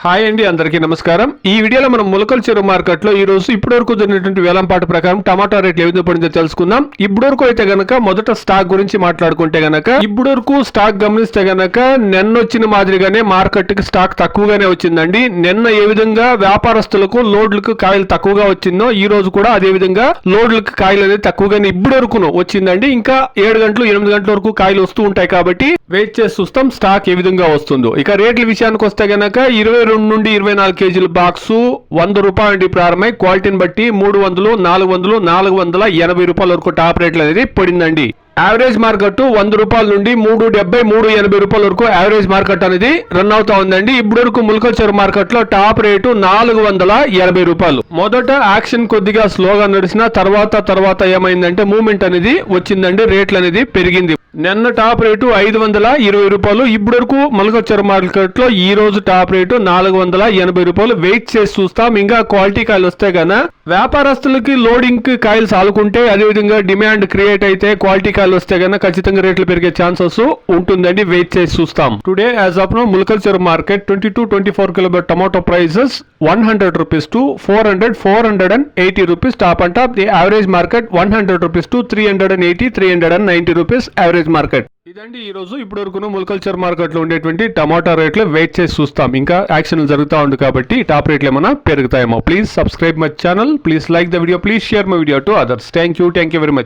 Hi అండి అందరికీ నమస్కారం. ఈ వీడియోలో మనం మొలకల చెరువు మార్కెట్లో ఈ రోజు ఇప్పటివరకు జరిగినటువంటి వేలంపాటు ప్రకారం టమాటా రేట్లు ఏ విధంగా పడిందో తెలుసుకుందాం. ఇప్పటివరకు అయితే గనక మొదట స్టాక్ గురించి మాట్లాడుకుంటే గనక ఇప్పటివరకు స్టాక్ గమనిస్తే గనక నిన్న వచ్చిన మాదిరిగానే మార్కెట్కి స్టాక్ తక్కువగానే వచ్చిందండి. నిన్న ఏ విధంగా వ్యాపారస్తులకు లోడ్లకు కాయలు తక్కువగా వచ్చిందో ఈ రోజు కూడా అదే విధంగా లోడ్లకు కాయలు అనేది తక్కువగానే ఇప్పటివరకు వచ్చిందండి. ఇంకా ఏడు గంటలు ఎనిమిది గంటల వరకు కాయలు వస్తూ ఉంటాయి కాబట్టి వెయిట్ చేసి చూస్తాం స్టాక్ ఏ విధంగా వస్తుందో. ఇక రేట్ల విషయానికి వస్తే గనక ఇరవై రెండు నుండి ఇరవై నాలుగు కేజీల బాక్స్ వంద రూపాయల నుండి ప్రారంభమై క్వాలిటీని బట్టి మూడు వందలు నాలుగు వందలు నాలుగు వందల ఎనభై రూపాయల వరకు టాప్ రేట్లు అనేది పడిందండి. యావరేజ్ మార్కెట్ వంద రూపాయల నుండి మూడు డెబ్బై మూడు ఎనభై రూపాయల వరకు యావరేజ్ మార్కెట్ అనేది రన్ అవుతా ఉందండి. ఇప్పుడు వరకు ములకల్చర్ మార్కెట్లో టాప్ రేటు నాలుగు వందల ఎనభై రూపాయలు. మొదట యాక్షన్ కొద్దిగా స్లోగా నడిచిన తర్వాత తర్వాత ఏమైందంటే మూమెంట్ అనేది వచ్చిందండి రేట్లు అనేది పెరిగింది. నిన్న టాప్ రేటు ఐదు వందల ఇరవై రూపాయలు ఇప్పుడు వరకు మొలకొచ్చారు మార్కెట్లో ఈ రోజు టాప్ రేటు నాలుగు వందల ఎనభై రూపాయలు. వెయిట్ చేసి చూస్తాం. ఇంకా క్వాలిటీ కాయలు వస్తే కన్నా వ్యాపారస్తులకి లోడింగ్కి కాయలు సాలుకుంటే అదేవిధంగా డిమాండ్ క్రియేట్ అయితే క్వాలిటీ కాయలు వస్తే కనుక ఖచ్చితంగా రేట్లు పెరిగే ఛాన్సెస్ ఉంటుందండి. వెయిట్ చేసి చూస్తాం. Today as of no ములకల్చర్ market twenty to twenty four kilo tomato prices one hundred rupees to four hundred four hundred and eighty rupees top and top the average market one hundred rupees to three hundred and eighty three hundred and ninety rupees average market ఇదండి ఈ రోజు ఇప్పటి వరకు మార్కెట్లో ఉండేటువంటి టమాటా రేట్లు wait చేసి చూస్తాం. ఇంకా యాక్షన్ జరుగుతూ ఉంది కాబట్టి టాప్ రేట్లు ఏమైనా పెరుగుతాయేమో. Please subscribe my channel. Please like the video. Please share my video to others. Thank you thank you very much.